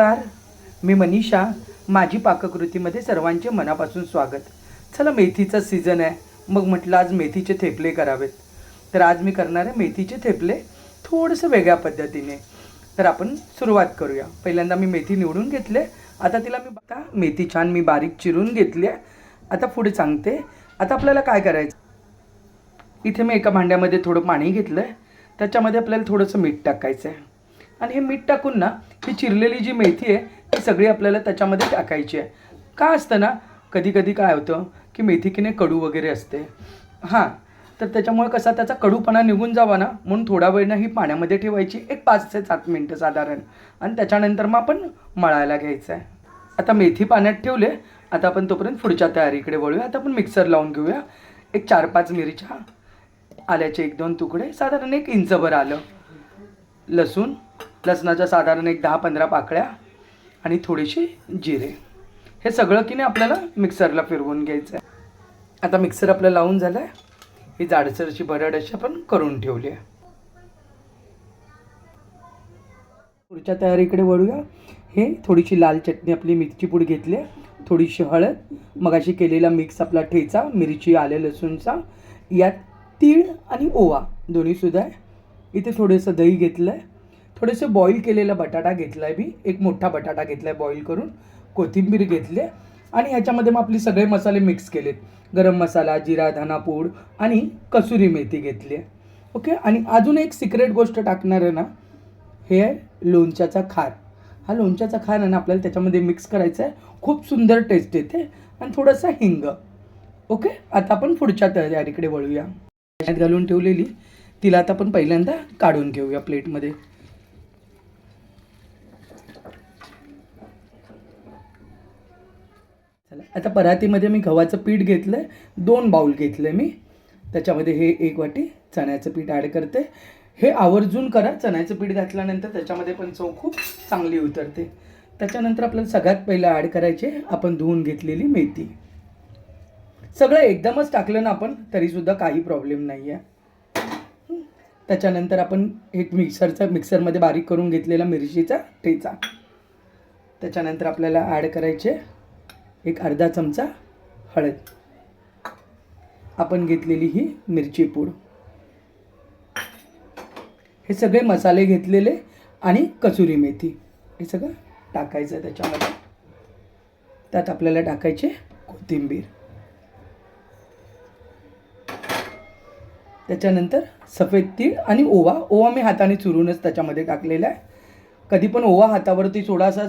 नमस्कार. मी मनीषा. माझी पाककृतीमध्ये सर्वांचे मनापासून स्वागत. चला मेथीचा सीझन आहे. मग म्हटलं आज मेथीचे थेपले करावेत. तर आज मी करणार आहे मेथीचे थेपले थोडंसं वेगळ्या पद्धतीने. तर आपण सुरुवात करूया. पहिल्यांदा मी मेथी निवडून घेतले. आता तिला मी बघा. मेथी छान मी बारीक चिरून घेतली आहे. आता पुढे सांगते. आता आपल्याला काय करायचं? इथे मी एका भांड्यामध्ये थोडं पाणी घेतलं आहे त्याच्यामध्ये आपल्याला थोडंसं मीठ टाकायचं आहे आणि हे मीठ टाकून ना ही चिरलेली जी मेथी आहे ती सगळी आपल्याला त्याच्यामध्ये टाकायची आहे. का असतं ना कधी कधी काय होतं की मेथी की नाही कडू वगैरे असते. हां तर त्याच्यामुळे कसा त्याचा कडूपणा निघून जावा ना म्हणून थोडा वेळ ना ही पाण्यामध्ये ठेवायची एक पाच ते सात मिनटं साधारण. आणि त्याच्यानंतर मग आपण मळायला घ्यायचं आहे. आता मेथी पाण्यात ठेवले आता आपण तोपर्यंत पुढच्या तयारीकडे वळूया. आता आपण मिक्सर लावून घेऊया. एक चार पाच मिरच्या आल्याचे एक दोन तुकडे साधारण एक इंचभर आलं. लसूण लसणाच्या साधारण एक दहा पंधरा पाकळ्या आणि थोडीशी जिरे. हे सगळं की नाही आपल्याला मिक्सरला फिरवून घ्यायचं आहे. आता मिक्सर आपलं लावून झालं आहे ही जाडसरची बरड अशी आपण करून ठेवली आहे. पुढच्या तयारीकडे वळूया. हे थोडीशी लाल चटणी आपली मिरची पूड घेतली आहे. थोडीशी हळद मगाशी केलेला मिक्स आपला ठेचा मिरची आले लसूणचा. यात तीळ आणि ओवा दोन्हीसुद्धा आहे. इथे थोडंसं दही घेतलं आहे थोडेसे बॉईल केलेला बटाटा घेतला आहे मी. एक मोठा बटाटा घेतला आहे बॉईल करून. कोथिंबीर घेतली आहे आणि ह्याच्यामध्ये मग आपले सगळे मसाले मिक्स केलेत. गरम मसाला जिरा धनापूड आणि कसुरी मेथी घेतली आहे. ओके आणि अजून एक सिक्रेट गोष्ट टाकणार आहे ना हे आहे लोणच्याचा खार. हा लोणच्याचा खार आहे ना आपल्याला त्याच्यामध्ये मिक्स करायचा आहे. खूप सुंदर टेस्ट येते आणि थोडंसं हिंग. ओके आता आपण पुढच्या तयारीकडे वळूया. त्यात घालून ठेवलेली तिला आता आपण पहिल्यांदा काढून घेऊया प्लेटमध्ये चला आता परातीमध्ये मी गव्हाचं पीठ घेतलं आहे दोन बाऊल घेतलं आहे मी. त्याच्यामध्ये हे एक वाटी चण्याचं पीठ ॲड करते. हे आवर्जून करा चण्याचं पीठ घातल्यानंतर त्याच्यामध्ये पण चव खूप चांगली उतरते. त्याच्यानंतर आपल्याला सगळ्यात पहिलं ॲड करायचे आपण धुवून घेतलेली मेथी. सगळं एकदमच टाकलं ना आपण तरीसुद्धा काही प्रॉब्लेम नाही आहे त्याच्यानंतर आपण एक मिक्सरचा मिक्सरमध्ये बारीक करून घेतलेला मिरचीचा ठेचा. त्याच्यानंतर आपल्याला ॲड करायचे एक अर्धा चमचा हळद. आपण घेतलेली ही मिरची पूड. हे सगळे मसाले घेतलेले आणि कसुरी मेथी. हे सगळं टाकायचं आहे त्याच्यामध्ये. त्यात आपल्याला टाकायचे कोथिंबीर. त्याच्यानंतर सफेद तीळ आणि ओवा. ओवा मी हाताने चुरूनच त्याच्यामध्ये टाकलेला आहे. कधी पण ओवा हातावरती थोडासा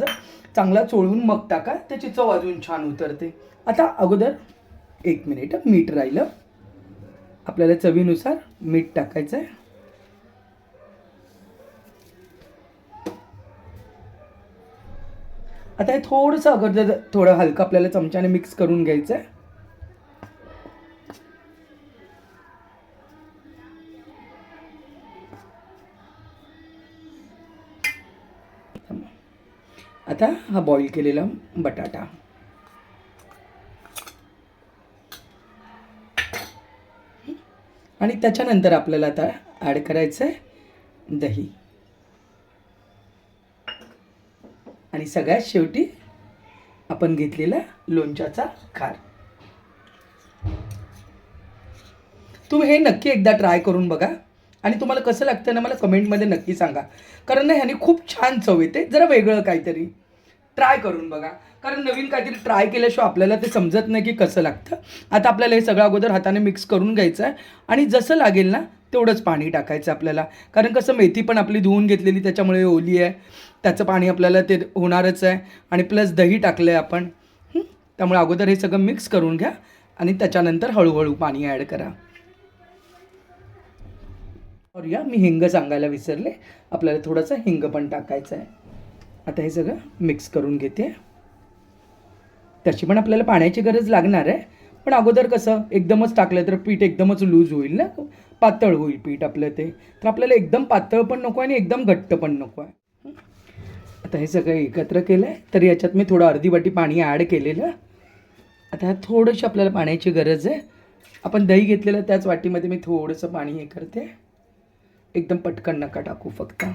चांगला चोळून मग टाका त्याची चव अजून छान उतरते. आता अगोदर एक मिनिट मीठ राहिलं. आपल्याला चवीनुसार मीठ टाकायचं आहे आता हे थोडंसं अगोदर थोडं हलकं आपल्याला चमच्याने मिक्स करून घ्यायचं आहे आता हा बॉईल केलेला बटाटा. आणि त्याच्यानंतर आपल्याला आता ॲड करायचं आहे दही. आणि सगळ्यात शेवटी आपण घेतलेला लोणच्याचा खार. तुम्ही हे नक्की एकदा ट्राय करून बघा. आणि तुम्हाला कसं लागतं ना मला कमेंटमध्ये नक्की सांगा. कारण ना ह्याने खूप छान चव येते. जरा वेगळं काहीतरी. ट्राय करून बघा. कारण नवीन काहीतरी ट्राय केल्याशिवाय आपल्याला ते समजत नाही की कसं लागतं. आता आपल्याला हे सगळं अगोदर हाताने मिक्स करून घ्यायचं आहे. आणि जसं लागेल ना तेवढंच पाणी टाकायचं आपल्याला. कारण कसं मेथी पण आपली धुवून घेतलेली त्याच्यामुळे ओली आहे. त्याचं पाणी आपल्याला ते होणारच आहे. आणि प्लस दही टाकलं आहे आपण त्यामुळे अगोदर हे सगळं मिक्स करून घ्या. आणि त्याच्यानंतर हळूहळू पाणी ॲड करा. और या मी हिंग सांगायला विसरले. आपल्याला थोडंसं हिंग पण टाकायचं आहे. आता हे सगळं मिक्स करून घेते. त्याची पण आपल्याला पाण्याची गरज लागणार आहे. पण अगोदर कसं एकदमच टाकलं तर पीठ एकदमच लूज होईल ना? पातळ होईल पीठ आपलं ते. तर आपल्याला एकदम पातळ पण नको आहे आणि एकदम घट्ट पण नको आहे. आता हे सगळं एकत्र केलं आहे तर याच्यात मी थोडं अर्धी वाटी पाणी ॲड केलेलं. आता ह्यात थोडंशी आपल्याला पाण्याची गरज आहे. आपण दही घेतलेलं त्याच वाटीमध्ये मी थोडंसं पाणी हे करते. एकदम पटकन नका टाकू फक्त.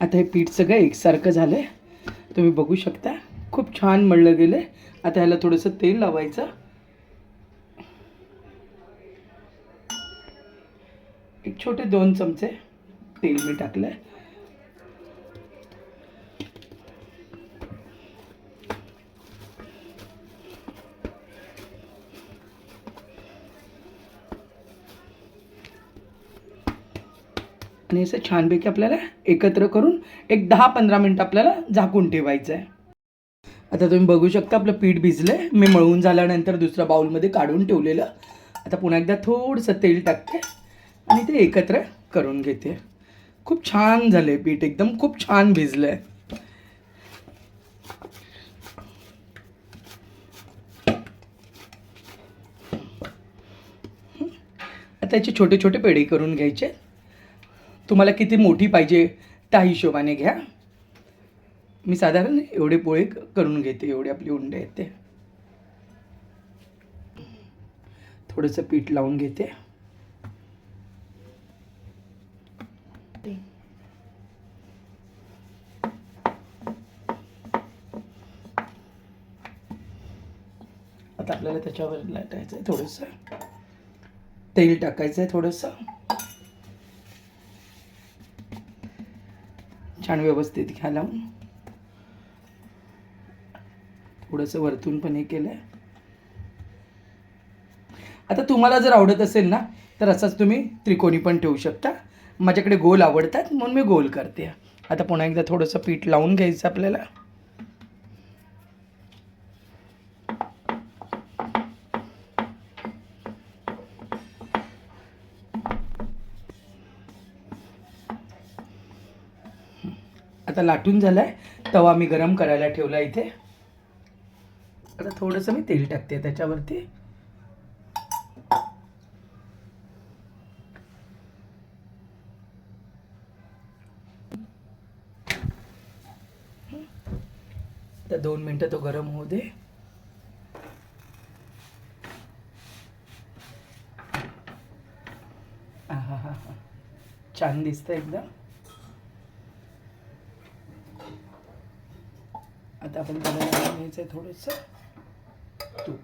आता हे पीठ सगळं एकसारखं झालं आहे तुम्ही बघू शकता. खूप छान मळलं गेलं आहे आता ह्याला थोडंसं तेल लावायचं. एक छोटे दोन चमचे तेल मी टाकलं आहे आणि असं छानपैकी आपल्याला एकत्र करून एक दहा पंधरा मिनटं आपल्याला झाकून ठेवायचं आहे. आता तुम्ही बघू शकता आपलं पीठ भिजलं आहे मी मळून झाल्यानंतर दुसऱ्या बाऊलमध्ये काढून ठेवलेलं. आता पुन्हा एकदा थोडंसं तेल टाकते आणि ते एकत्र करून घेते. खूप छान झालं आहे पीठ. एकदम खूप छान भिजलं आहे आता याचे छोटे छोटे पेढे करून घ्यायचे. तुम्हाला किती मोठी पाहिजे त्या हिशोबाने घ्या. मी साधारण एवढे पोळे करून घेते एवढे आपली उंडे आहेत ते थोडंसं पीठ लावून घेते. आता आपल्याला त्याच्यावर लाटायचं आहे थोडंसं. तेल टाकायचं आहे थोडंसं. छान व्यवस्थित घ्या लावून. थोडंसं वरतून पण हे केलं आहे आता तुम्हाला जर आवडत असेल ना तर असंच तुम्ही त्रिकोणी पण ठेवू शकता. माझ्याकडे गोल आवडतात म्हणून मी गोल करते. आता पुन्हा एकदा थोडंसं पीठ लावून घ्यायचं आपल्याला. आता लाटून झाला आहे तवा मी गरम करायला ठेवला इथे. आता थोडंसं मी तेल टाकते त्याच्यावरती. तर दोन मिनटं तो गरम होऊ दे. छान दिसतं एकदम. आता आपण त्याला घ्यायचं आहे थोडंसं. तूप.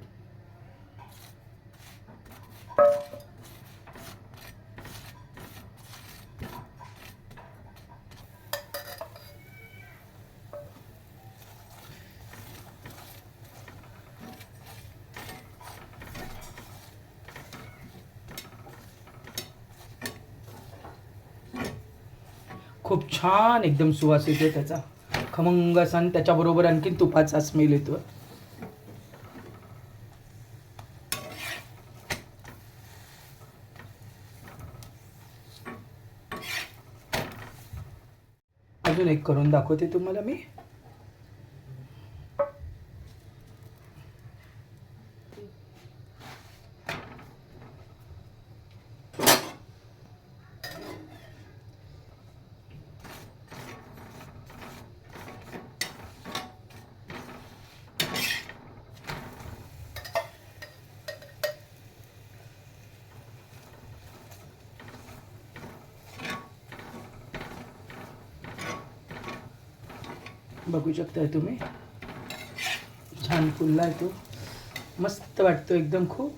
खूप छान एकदम सुवास येतो त्याचा. खमंग असा आणि त्याच्याबरोबर आणखीन तुपाचा स्मेल येतो अजून एक करून दाखवते तुम्हाला मी. बघू शकताय तुम्ही. छान फुलला आहे तो. मस्त वाटतो एकदम खूप.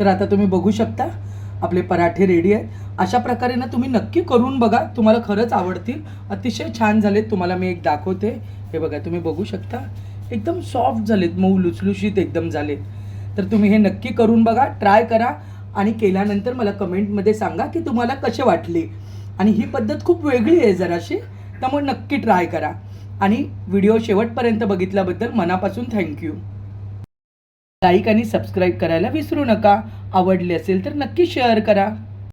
तर आता तुम्ही बघू शकता आपले पराठे रेडी आहेत. अशा प्रकारे ना तुम्ही नक्की करून बघा. तुम्हाला खरंच आवडतील. अतिशय छान झालेत. तुम्हाला मी एक दाखवते. हे बघा तुम्ही बघू शकता. एकदम सॉफ्ट झालेत. मऊ लुसलुशीत एकदम झालेत. तर तुम्ही हे नक्की करून बघा ट्राय करा आणि केल्यानंतर मला कमेंटमध्ये सांगा की तुम्हाला कसे वाटले. आणि ही पद्धत खूप वेगळी आहे जराशी त्यामुळे नक्की ट्राय करा. आणि व्हिडिओ शेवटपर्यंत बघितल्याबद्दल मनापासून थँक्यू लाईक आणि सबस्क्राईब करायला विसरू नका. आवडले असेल तर नक्की शेअर करा.